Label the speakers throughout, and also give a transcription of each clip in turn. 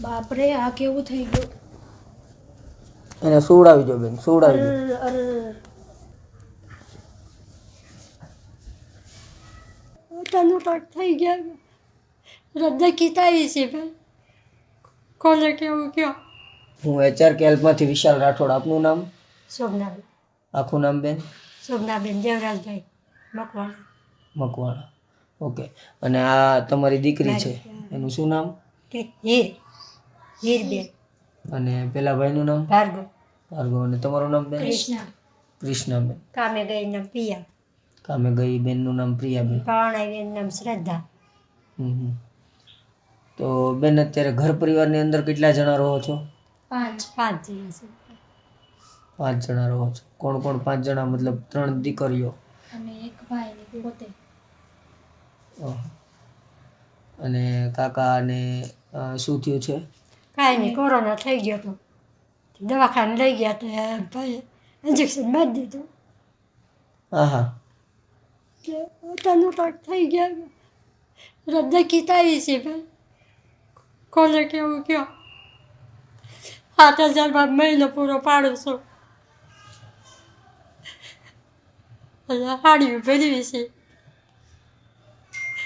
Speaker 1: બાપરે આ કેવું થઈ ગયું?
Speaker 2: એને સુવડાવી જો બેન સુવડાવી જો
Speaker 1: અરે તનું થઈ ગયા. રદ્દ કીતાવી છે ભાઈ. કોને કેવું કયો?
Speaker 2: હું એચઆર કેલ્પમાંથી વિશાલ રાઠોડ આપનું નામ?
Speaker 1: શોભનાબેન
Speaker 2: આખું નામ બેન?
Speaker 1: શોભનાબેન દેવરાજભાઈ મકવાણા.
Speaker 2: મકવાણા. ઓકે. અને આ તમારી દીકરી છે. એનું શું નામ?
Speaker 1: હીર હીરબેન
Speaker 2: અને પેલા ભાઈનું નામ?
Speaker 1: ભાર્ગવ.
Speaker 2: ભાર્ગવ. અને તમારું નામ બેન?
Speaker 1: કૃષ્ણ.
Speaker 2: કૃષ્ણાબેન
Speaker 1: કામે ગઈ નામ પ્રિયા.
Speaker 2: કામે ગઈ બેનનું નામ પ્રિયાબેન.
Speaker 1: પાવણાઈ નામ શ્રદ્ધા.
Speaker 2: તો બેન અત્યારે ઘર પરિવારની અંદર કેટલા જણા રહો છો?
Speaker 1: પાંચ પાંચ દિવસ
Speaker 2: પાંચ જણા રહો છો. કોણ કોણ પાંચ જણા? મતલબ ત્રણ દીકરીઓ.
Speaker 1: અને એક ભાઈ ને પોતે.
Speaker 2: અને કાકાને શું થયું છે?
Speaker 1: કાંઈ નહીં કોરોના થઈ ગયો તો. દવાખાને લઈ ગયા તો ભાઈ ઇન્જેક્શન બાદ દીધું.
Speaker 2: હા હા
Speaker 1: પોતાનું પાક થઈ ગયા. રદ્દ કીતાવી છે ભાઈ. કોને કેવું કયો? સાત હજારમાં મહિનો પૂરો પાડું છું. હાડીઓ ભરી છે.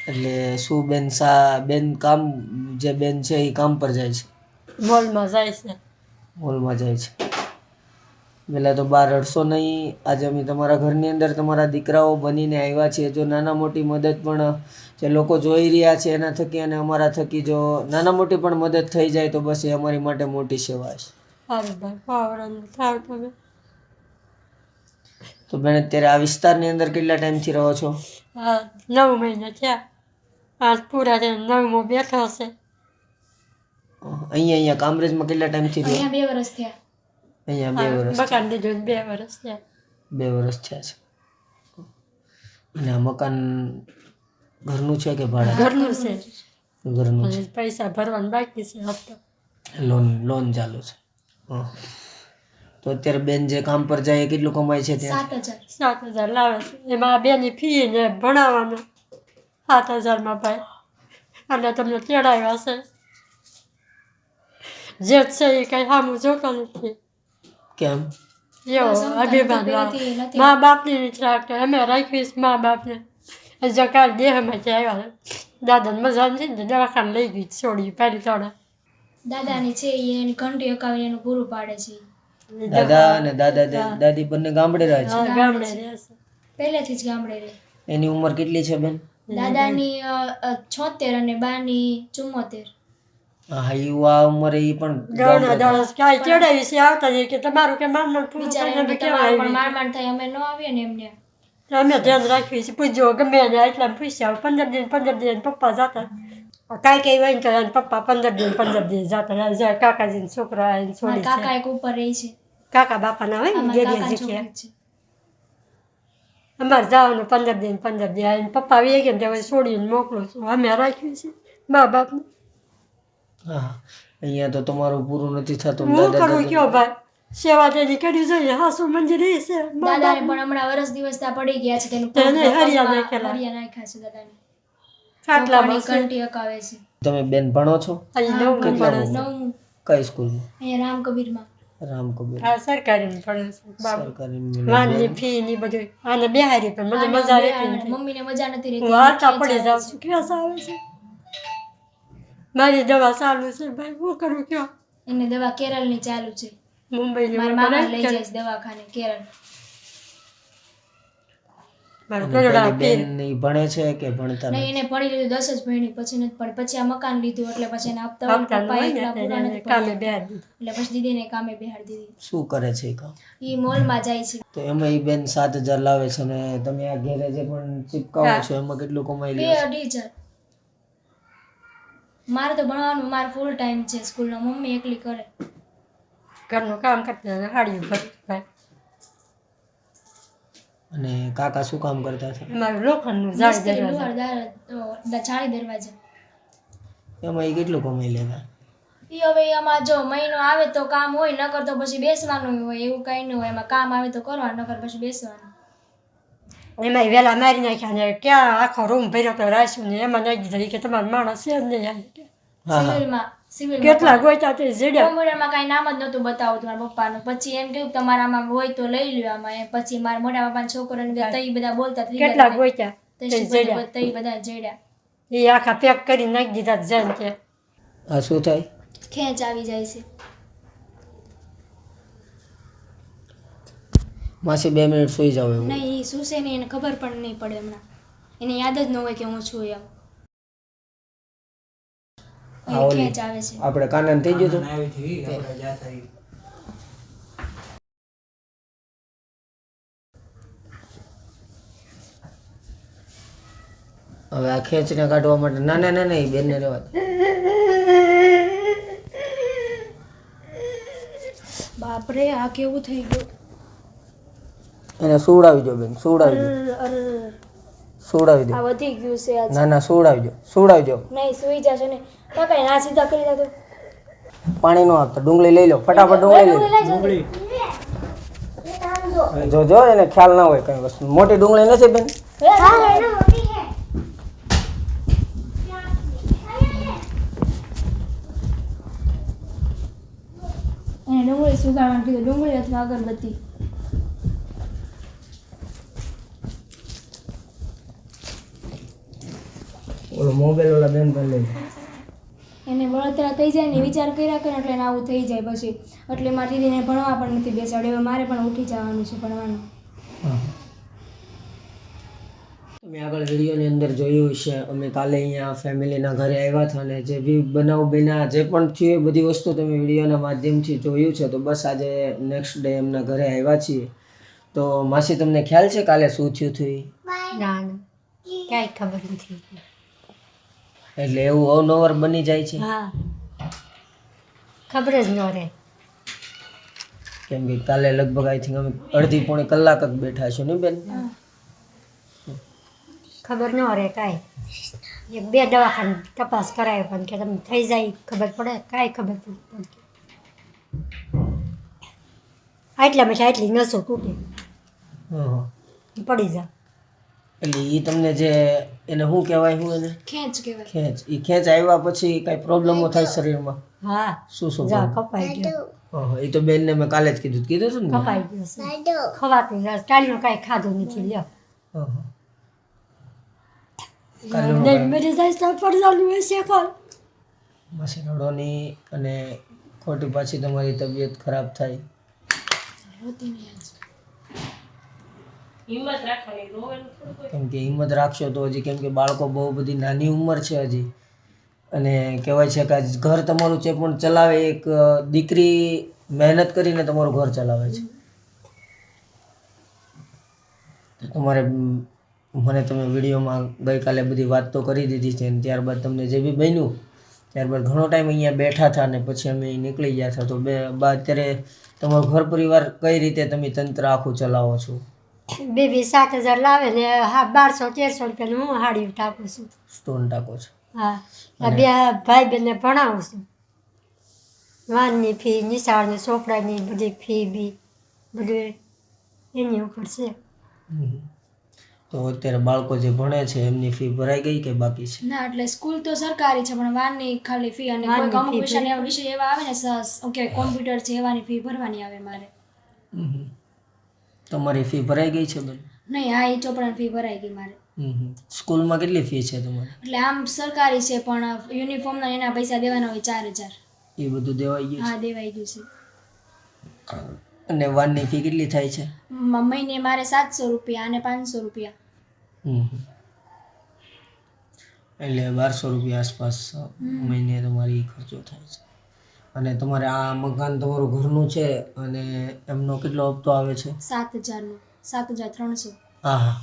Speaker 2: એટલે શું બેન સા બેન કામ જે બેન છે એ કામ પર જાય છે?
Speaker 1: મોલમાં જાય છે.
Speaker 2: મોલમાં જાય છે. પહેલાં તો બહાર અડશો નહીં. આજે અમે તમારા ઘરની અંદર તમારા દીકરાઓ બનીને આવ્યા છીએ. જો નાના મોટી મદદ પણ જે લોકો જોઈ રહ્યા છે એના થકી અને અમારા થકી જો નાના મોટી પણ મદદ થઈ જાય તો બસ એ અમારી માટે મોટી સેવા છે. તો બેન અત્યારે આ વિસ્તારની અંદર કેટલા ટાઈમથી રહો છો?
Speaker 1: હા નવ મહિના થયા. આજ પૂરા થયા નવમો બેઠો છે.
Speaker 2: અહીંયા અહીંયા કામરેજમાં કેટલા ટાઈમથી રહ્યો?
Speaker 1: બે વર્ષ થયા.
Speaker 2: અહીંયા બે વર્ષ
Speaker 1: મકાન ને બે વર્ષ થયા.
Speaker 2: બે વર્ષ થયા છે. અને આ મકાન ઘરનું છે કે ભાડા?
Speaker 1: ઘરનું છે.
Speaker 2: ઘરનું છે
Speaker 1: પૈસા ભરવાનું બાકી છે હપ્તો.
Speaker 2: લોન લોન ચાલુ છે. હં. તો અત્યારે બેન જે કામ પર જાય એ કેટલું કમાય છે ત્યાં?
Speaker 1: હજાર. સાત હજાર લાવે છે. એમાં બેની ફી ને ભણાવવાનું. સાત હજારમાં ભાઈ. અને તમને તેડાવ્યા છે. જે છે એ કઈ સામું જોતો નથી.
Speaker 2: કેમ?
Speaker 1: એવો અભિમાન મા બાપની નથી રાખતો અમે રાખીશ મા બાપને. જો કાલ દેહમાંથી આવ્યા દાદાને મજા નથી ને દવાખાને લઈ ગઈ છોડી પહેલી તોડે
Speaker 3: દાદાની છે એ એની ઘંટી અકાવીને એનું પૂરું પાડે છે.
Speaker 2: દાદા અને દાદા દાદી બંને ગામડે રહે છે.
Speaker 1: ગામડે રહે છે.
Speaker 3: પહેલેથી જ ગામડે રહે.
Speaker 2: એની ઉંમર કેટલી છે બેન?
Speaker 3: દાદાની છોતેર અને બાની ચુમ્મોતેર.
Speaker 2: હા યુવા ઉંમરે એ પણ
Speaker 1: ગણા દસ કાંઈ ચડાવી છે આવતા જઈએ કે તમારું કે મામા પૂરું કરીને
Speaker 3: એમ કે
Speaker 1: કેમ
Speaker 3: તમારે પણ
Speaker 1: આવી?
Speaker 3: માર માર થાય અમે ન આવીએ ને એમને.
Speaker 1: અમે ધ્યાન રાખીએ છીએ પૂછજો ગમે એને એટલા પૂછ્યા પંદર દિન પંદર દિન પપ્પા જતા. કાંઈ કઈ હોય ને પપ્પા પંદર દિન પંદર દિન જતા. જાય કાકાજીને છોકરા છોડી
Speaker 3: કાકા એક ઉપર રહી છે.
Speaker 1: કાકા બાપાના હોય ને
Speaker 3: કાકા
Speaker 1: જગ્યા
Speaker 3: છોકરી છે
Speaker 1: અમારે જવાનું પંદર દિન પંદર દિન. આવીને પપ્પા આવી ગયા ને તે છોડીને મોકલું. છું અમે રાખ્યું છે મા બાપને.
Speaker 2: હા અહીંયા તો તમારું પૂરું નથી થતું.
Speaker 1: હું કરું કયો ભાઈ? સેવા તેની કરી જોઈએ. હાસુ મંજિર એ છે દાદા
Speaker 3: દાદાને પણ હમણાં વરસ દિવસ ત્યાં પડી ગયા છે તેનું
Speaker 1: તેને હરિયા નાખેલા.
Speaker 3: હરિયા નાખ્યા છે દાદાને.
Speaker 1: ખાટલા
Speaker 3: માં ઘંટી અકાવે છે.
Speaker 2: તમે બેન ભણો છો?
Speaker 3: નવમું
Speaker 2: કઈ સ્કૂલમાં?
Speaker 3: અહીંયા રામ કબીરમાં
Speaker 2: રામ કબીર.
Speaker 1: હા સરકારી
Speaker 2: સરકારી
Speaker 1: વાનની ફી ની બધું આને બિહારી પણ મને મજા રહેતી નથી
Speaker 3: મમ્મીને મજા નથી રહેતી
Speaker 1: હું વાર્તા પડી જાઉં છું. ક્યાં સારું છે? મારી દવા ચાલુ છે ભાઈ હું કરું કયો?
Speaker 3: એને દવા કેરળની ચાલુ છે.
Speaker 1: મુંબઈની
Speaker 3: મારા મામા લઈ. જાય દવાખાને કેરળ.
Speaker 1: મારા
Speaker 2: અને
Speaker 1: કરોડા
Speaker 2: પેલી
Speaker 1: પીર
Speaker 2: બેન ભણે છે કે ભણતા
Speaker 3: નહીં એને ભણી લીધું દસ જ ભણી પછી નથી ભણી પછી આ મકાન લીધું એટલે પછી એને હપ્તા પપ્પા એકલા પૂરા નથી
Speaker 1: કામે
Speaker 3: ભણ્યા. એટલે પછી દીદીને કામે બેહાડી દીધી.
Speaker 2: શું કરે છે કામ?
Speaker 3: એ મોલમાં જાય છે.
Speaker 2: તો એમાં ઈ બેન સાત હજાર લાવે છે ને તમે આ ઘેરે જે પણ ચીપકાવો છો એમાં કેટલું કમાઈ
Speaker 3: બે અઢી હજાર. મારે તો ભણવાનું મારે ફૂલ ટાઈમ છે સ્કૂલનો મમ્મી એકલી કરે.
Speaker 1: ઘરનું કામ કરતા હાડીયું ભરી ભાઈ
Speaker 2: અને કાકા શું કામ કરતા હતા?
Speaker 1: અમારું લોખંડનું દરવાજા.
Speaker 3: ચાળી દરવાજા.
Speaker 2: એમાં એ કેટલું કમાઈ લેતા?
Speaker 3: એ હવે એમાં જો મહિનો આવે તો કામ હોય નકર તો પછી બેસવાનું હોય એવું કાંઈ નહીં હોય. એમાં કામ આવે તો કરવાનું નકર પછી બેસવાનું.
Speaker 1: એમાં વહેલા મારી નાખ્યા ને ક્યાં આખો રૂમ ભર્યો તો રાખ્યું ને એમાં નાખી દીધા. કે તમારો માણસ છે જ નહીં. આવી કે.
Speaker 2: હા હા
Speaker 3: સિવિલમાં સિવિલમાં
Speaker 1: કેટલા ગોઈતા તે જીડ્યા
Speaker 3: કોમ્પ્યુટરમાં કાંઈ નામ જ નહોતું બતાવતું મારા પપ્પાનું. પછી એમ કહ્યું તમારામાં હોય તો લઈ લ્યો આમાં પછી મારા મોટા પપ્પાના છોકરાને તઈ બધા બોલતા થઈ
Speaker 1: કેટલા જીડ્યા
Speaker 3: તઈ બધા જેડ્યા
Speaker 1: એ આખા પેક કરી નાખી દીધા જન કે.
Speaker 2: આ શું થાય?
Speaker 3: ખેંચ આવી જાય છે.
Speaker 2: માસી બે મિનિટ સુઈ જાવ એવું
Speaker 3: નહીં એ શું છે એને ખબર પણ નહીં પડે હમણાં. એને યાદ જ ન હોય કે હું છું એમ.
Speaker 2: આ ઓલી. આપણે કાનન થઈ ગયું હતું. હવે આ ખેંચને કાઢવા માટે ના ના ના ના એ બેનને રહેવા
Speaker 3: બાપરે આ કેવું થઈ ગયું?
Speaker 2: એને સુવડાવી જો બેન સુવડાવી દો.
Speaker 3: અરે
Speaker 2: સુવડાવી દો.
Speaker 3: આ વધી ગયું છે આજ.
Speaker 2: ના ના સુવડાવી દો સુવડાવી દો
Speaker 3: નહીં સુઈ જશે ને કાકા ના સીધા કરી દે તો
Speaker 2: પાણી નો આપતો. ડુંગળી લઈ લો. ફટાફટ ડુંગળી લઈ લો. જો જો એને ખ્યાલ ના હોય કઈ વસ્તુ. મોટી ડુંગળી નથી બેન?
Speaker 3: ડુંગળી કીધું ડુંગળી અથવા અગરબત્તી
Speaker 2: ઓલો મોબાઈલ વાળા બેન પણ લઈ
Speaker 3: એને બળતરા થઈ જાય ને વિચાર કર્યા કરે એટલે એને આવું થઈ જાય પછી. એટલે મારી દીદીને ભણવા પણ નથી બેસાડ્યો. હવે મારે પણ ઉઠી જવાનું છે ભણવાનું.
Speaker 2: તમે આગળ વિડીયોની અંદર જોયું છે અમે કાલે અહીંયા ફેમિલીના ઘરે આવ્યા હતા અને જે બી બનાવ બન્યા જે પણ થયું એ બધી વસ્તુ તમે વિડીયોના માધ્યમથી જોયું છે. તો બસ આજે નેક્સ્ટ ડે એમના ઘરે આવ્યા છીએ. તો માસી તમને ખ્યાલ છે કાલે શું થયું હતું?
Speaker 1: ના ના. ક્યાંય ખબર નથી.
Speaker 2: એટલે એવું અવનવર બની જાય છે.
Speaker 1: હા. ખબર જ ન રહે.
Speaker 2: કેમ કે કાલે લગભગ આઈ થિંક અમે અડધી પોણી કલાક જ બેઠા છો ને બેન?
Speaker 1: ખબર ન રહે કાંઈ. એક બે દવાખાને તપાસ કરાય પણ કે તમને થઈ જાય ખબર પડે? કાંઈ ખબર પડે આટલામાં આટલી નસો તૂટે. પડી જા.
Speaker 2: એટલે એ તમને જે એને શું કહેવાય શું એને?
Speaker 3: ખેંચ કહેવાય.
Speaker 2: ખેંચ. એ ખેંચ આવ્યા પછી કાંઈ પ્રોબ્લેમો થાય શરીરમાં?
Speaker 1: હા.
Speaker 2: શું શું
Speaker 1: કપાઈ ગયો.
Speaker 2: હા, એ તો બેનને મેં કાલે જ કીધું. કીધું ને
Speaker 1: કપાઈ ગયો ખવાતું નથી. ટાળીનું કાંઈ ખાધું નથી લ્યો.
Speaker 2: હા, હા. હું અને ખોટી પાછી તમારી તબિયત ખરાબ થાય. કેમ કે હિંમત રાખશો તો હજી કેમ કે બાળકો બહુ બધી નાની ઉંમર છે હજી. અને કહેવાય છે કે ઘર તમારું છે પણ ચલાવે, એક દીકરી મહેનત કરીને તમારું ઘર ચલાવે છે. તમારે મને તમે વિડીયોમાં ગઈકાલે બધી વાત તો કરી દીધી છે અને ત્યારબાદ તમને જે બી બન્યું, ત્યારબાદ ઘણો ટાઈમ અહીંયા બેઠા હતા ને પછી અમે નીકળી ગયા હતા. તો બે, બા, અત્યારે તમારું ઘર પરિવાર કઈ રીતે તમે તંત્ર આખું ચલાવો છો?
Speaker 1: બેબી સાત હજાર લાવે ને હા બારસો તેરસો રૂપિયાનું હું હાડી ટાકું છું.
Speaker 2: સ્ટોન ટાંકો છો.
Speaker 1: હા બે ભાઈ બેનને ભણાવું છું. વાનની ફી નિશાળની ચોપડાની બધી ફી બી બધું એની ઉપર છે.
Speaker 2: તો અત્યારે બાળકો જે ભણે છે એમની ફી ભરાઈ ગઈ કે બાકી છે?
Speaker 3: ના એટલે સ્કૂલ તો સરકારી છે પણ વાનની ખાલી ફી અને કોઈ
Speaker 1: કોમ્પિટિશન
Speaker 3: વિષય એવા વિષય એવા આવે ને કહેવાય કોમ્પ્યુટર છે એવાની ફી ભરવાની આવે મારે.
Speaker 2: હમ. તમારી ફી ભરાઈ ગઈ છે બેન?
Speaker 3: નહીં હા એ ચોપડાની ફી ભરાઈ ગઈ મારે.
Speaker 2: સ્કૂલમાં કેટલી ફી છે તમારી?
Speaker 3: એટલે આમ સરકારી છે પણ યુનિફોર્મના એના પૈસા દેવાના હોય ચાર હજાર.
Speaker 2: એ બધું દેવાઈ ગયું
Speaker 3: હા દેવાઈ ગયું છે.
Speaker 2: છે અને વાનની ફી કેટલી થાય છે?
Speaker 3: મહિને મારે સાતસો રૂપિયા અને પાંચસો રૂપિયા.
Speaker 2: એટલે બારસો રૂપિયા આસપાસ મહિને તમારી ખર્ચો થાય છે. અને તમારે આ મકાન તમારું ઘરનું છે અને એમનો કેટલો હપ્તો આવે છે?
Speaker 3: સાત હજારનો સાત હજાર ત્રણસો
Speaker 2: હા હા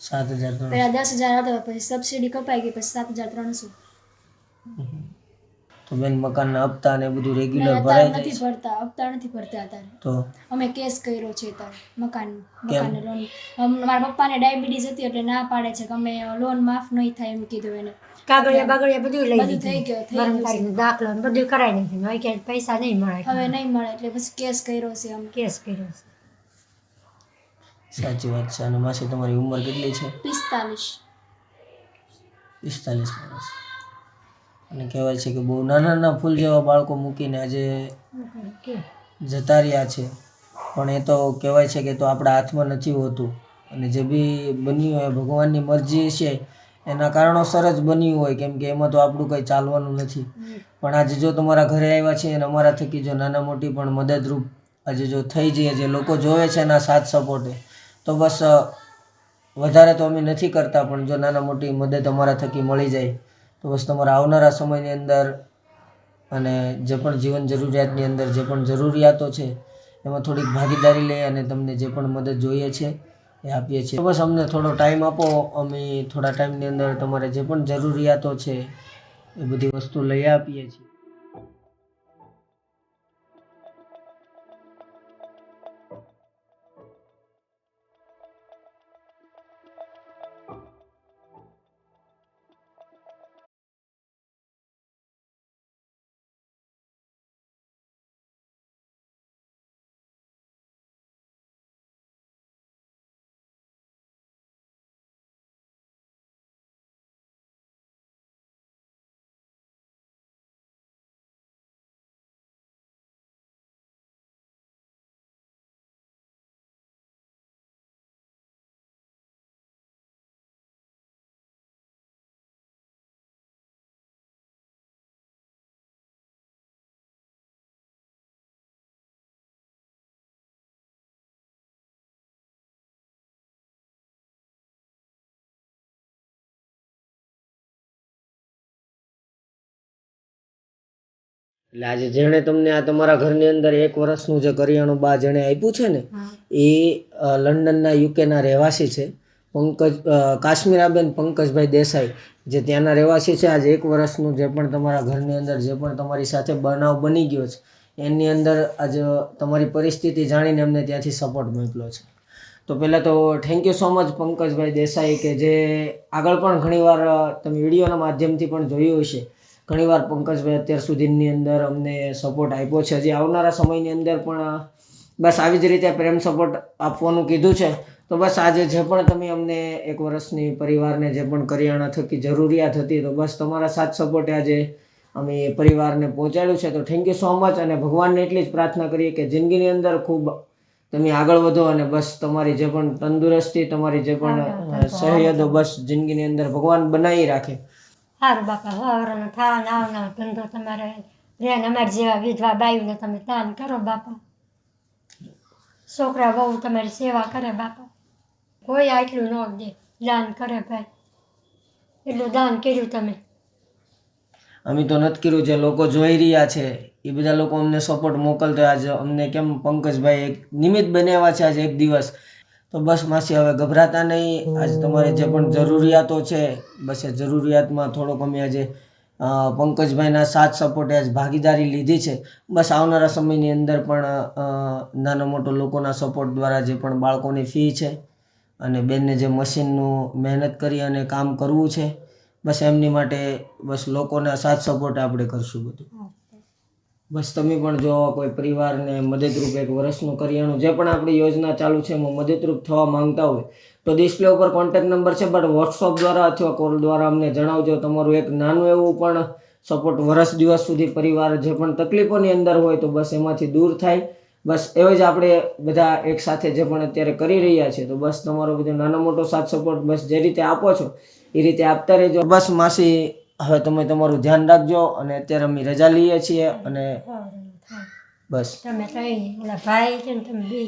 Speaker 2: સાત હજાર ત્રણસો
Speaker 3: પહેલાં દસ હજાર હતા પછી સબસિડી કપાઈ ગઈ પછી સાત હજાર ત્રણસો
Speaker 2: તો બેન મકાનના હપ્તા ને બધું રેગ્યુલર ભરાય જાય
Speaker 3: નથી ભરતા હપ્તા નથી ભરતા અત્યારે.
Speaker 2: તો?
Speaker 3: અમે કેસ કર્યો છે અત્યારે મકાન મકાનની લોન મારા પપ્પાને ડાયાબિટીસ હતી એટલે ના પાડે છે કે અમે લોન માફ નહીં થાય એમ કીધું એને.
Speaker 1: કાગળિયા બાગળિયા બધું લઈ
Speaker 3: બધું થઈ ગયો થઈ ગયું
Speaker 1: દાખલો બધું કરાવી નાખ્યું હવે ક્યાંય પૈસા નહીં મળે
Speaker 3: હવે નહીં મળે એટલે પછી કેસ કર્યો છે અમે.
Speaker 1: કેસ કર્યો છે.
Speaker 2: સાચી વાત છે. અને માસી તમારી ઉંમર કેટલી છે?
Speaker 3: પિસ્તાલીસ.
Speaker 2: પિસ્તાલીસ વર્ષ. અને કહેવાય છે કે બહુ નાના નાના ફૂલ જેવા બાળકો મૂકીને આજે જતા રહ્યા છે. પણ એ તો કહેવાય છે કે તો આપણા હાથમાં નથી હોતું. અને જે બી બન્યું હોય, ભગવાનની મરજી છે એના કારણોસર જ બન્યું હોય, કેમ કે એમાં તો આપણું કંઈ ચાલવાનું નથી. પણ આજે જો તમારા ઘરે આવ્યા છે, અને અમારા થકી જો નાના મોટી પણ મદદરૂપ આજે જો થઈ જઈએ જે લોકો જોવે છે એના સાથ સપોર્ટે. તો બસ વધારે તો અમે નથી કરતા, પણ જો નાના મોટી મદદ અમારા થકી મળી જાય તો બસ તમારા આવનારા સમયની અંદર અને જે પણ જીવન જરૂરિયાતની અંદર જે પણ જરૂરિયાતો છે, એમાં થોડીક ભાગીદારી લઈ અને તમને જે પણ મદદ જોઈએ છે, એ આપીએ છીએ. બસ અમને થોડો ટાઈમ આપો, અમે થોડા ટાઈમની અંદર તમારે જે પણ જરૂરિયાતો છે, એ બધી વસ્તુ લઈ આપીએ છીએ. એટલે આજે જેણે તમને આ તમારા ઘરની અંદર એક વર્ષનું જે કરિયાણું બા જેણે આપ્યું છે ને એ લંડનના યુકેના રહેવાસી છે. પંકજ કાશ્મીરાબેન પંકજભાઈ દેસાઈ જે ત્યાંના રહેવાસી છે. આજે એક વર્ષનું જે પણ તમારા ઘરની અંદર જે પણ તમારી સાથે બનાવ બની ગયો છે એની અંદર આજે તમારી પરિસ્થિતિ જાણીને અમને ત્યાંથી સપોર્ટ મોકલ્યો છે. તો પહેલાં તો થેન્ક યુ સો મચ પંકજભાઈ દેસાઈ કે જે આગળ પણ ઘણીવાર તમે વિડીયોના માધ્યમથી પણ જોયું હશે. ઘણીવાર પંકજભાઈ અત્યાર સુધીની અંદર અમને સપોર્ટ આપ્યો છે. હજી આવનારા સમયની અંદર પણ બસ આવી જ રીતે પ્રેમ સપોર્ટ આપવાનું કીધું છે. તો બસ આજે જે પણ તમે અમને એક વર્ષની પરિવારને જે પણ કરિયાણા થકી જરૂરિયાત હતી તો બસ તમારા સાથ સપોર્ટે આજે અમે એ પરિવારને પહોંચાડ્યું છે. તો થેન્ક યુ સો મચ અને ભગવાનને એટલી જ પ્રાર્થના કરીએ કે જિંદગીની અંદર ખૂબ તમે આગળ વધો અને બસ તમારી જે પણ તંદુરસ્તી તમારી જે પણ સહયદો બસ જિંદગીની અંદર ભગવાન બનાવી રાખે.
Speaker 1: સારું બાપા હવારનો થવા આવવાનો ધંધો તમારે. રેન અમારી જેવા વિધવા બાયુને તમે દાન કરો બાપા. છોકરા બહુ તમારી સેવા કરે બાપા. કોઈ આટલું ન દે, દાન કરે ભાઈ. એટલું દાન કર્યું તમે.
Speaker 2: અમે તો નથી કર્યું, જે લોકો જોઈ રહ્યા છે, એ બધા લોકો અમને સપોર્ટ મોકલતો. આજે અમને કેમ પંકજભાઈ એક નિમિત્ત બનાવ્યા છે, આજે એક દિવસ. તો બસ માસી હવે ગભરાતા નહીં. આજે તમારે જે પણ જરૂરિયાતો છે, બસ એ જરૂરિયાતમાં થોડોક અમે આજે પંકજભાઈના સાથ સપોર્ટે આજ ભાગીદારી લીધી છે. બસ આવનારા સમયની અંદર પણ નાનો મોટો લોકોના સપોર્ટ દ્વારા જે પણ બાળકોની ફી છે અને બેનને જે મશીનનું મહેનત કરી અને કામ કરવું છે, બસ એમની માટે બસ લોકોના સાથ સપોર્ટ આપણે કરશું બધું. બસ તમે પણ જો કોઈ પરિવારને મદદરૂપ એક વર્ષનું કરિયાણું જે પણ આપણી યોજના ચાલુ છે એમાં મદદરૂપ થવા માંગતા હોય, તો ડિસ્પ્લે ઉપર કોન્ટેક્ટ નંબર છે બટ વોટ્સઅપ દ્વારા અથવા કોલ દ્વારા અમને જણાવજો. તમારું એક નાનું એવું પણ સપોર્ટ વર્ષ દિવસ સુધી પરિવાર જે પણ તકલીફોની અંદર હોય તો બસ એમાંથી દૂર થાય. બસ એવો જ આપણે બધા એક સાથે જે પણ અત્યારે કરી રહ્યા છે, તો બસ તમારો બધો નાનો મોટો સાથ સપોર્ટ બસ જે રીતે આપો છો, એ રીતે આપતા રહેજો. બસ માસી હવે તમે તમારું ધ્યાન રાખજો અને અત્યારે અમે રજા લઈએ છીએ અને બસ.
Speaker 1: તમે ઓલા ભાઈ છે ને તમે બે?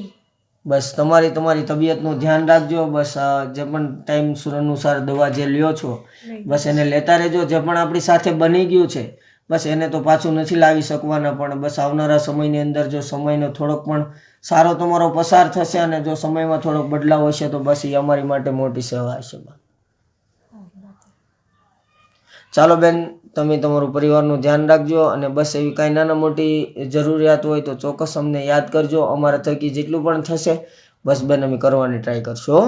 Speaker 2: બસ તમારી તમારી તબિયતનું ધ્યાન રાખજો. બસ જે પણ ટાઈમ અનુસાર દવા જે લ્યો છો બસ એને લેતા રહેજો. જે પણ આપણી સાથે બની ગયું છે બસ એને તો પાછું નથી લાવી શકવાના પણ બસ આવનારા સમયની અંદર જો સમયનો થોડોક પણ સારો તમારો પસાર થશે અને જો સમયમાં થોડોક બદલાવ હશે તો બસ એ અમારી માટે મોટી સેવા હશે. બા ચાલો બેન તમે તમારું પરિવારનું ધ્યાન રાખજો અને બસ એવી કાંઈ નાના મોટી જરૂરિયાત હોય તો ચોક્કસ અમને યાદ કરજો. અમારા થકી જેટલું પણ થશે બસ બેન અમે કરવાની ટ્રાય કરશો હો?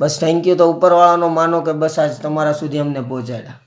Speaker 2: બસ થેન્ક યુ તો ઉપરવાળાનો માનો કે બસ આજ તમારા સુધી અમને પહોંચાડ્યા.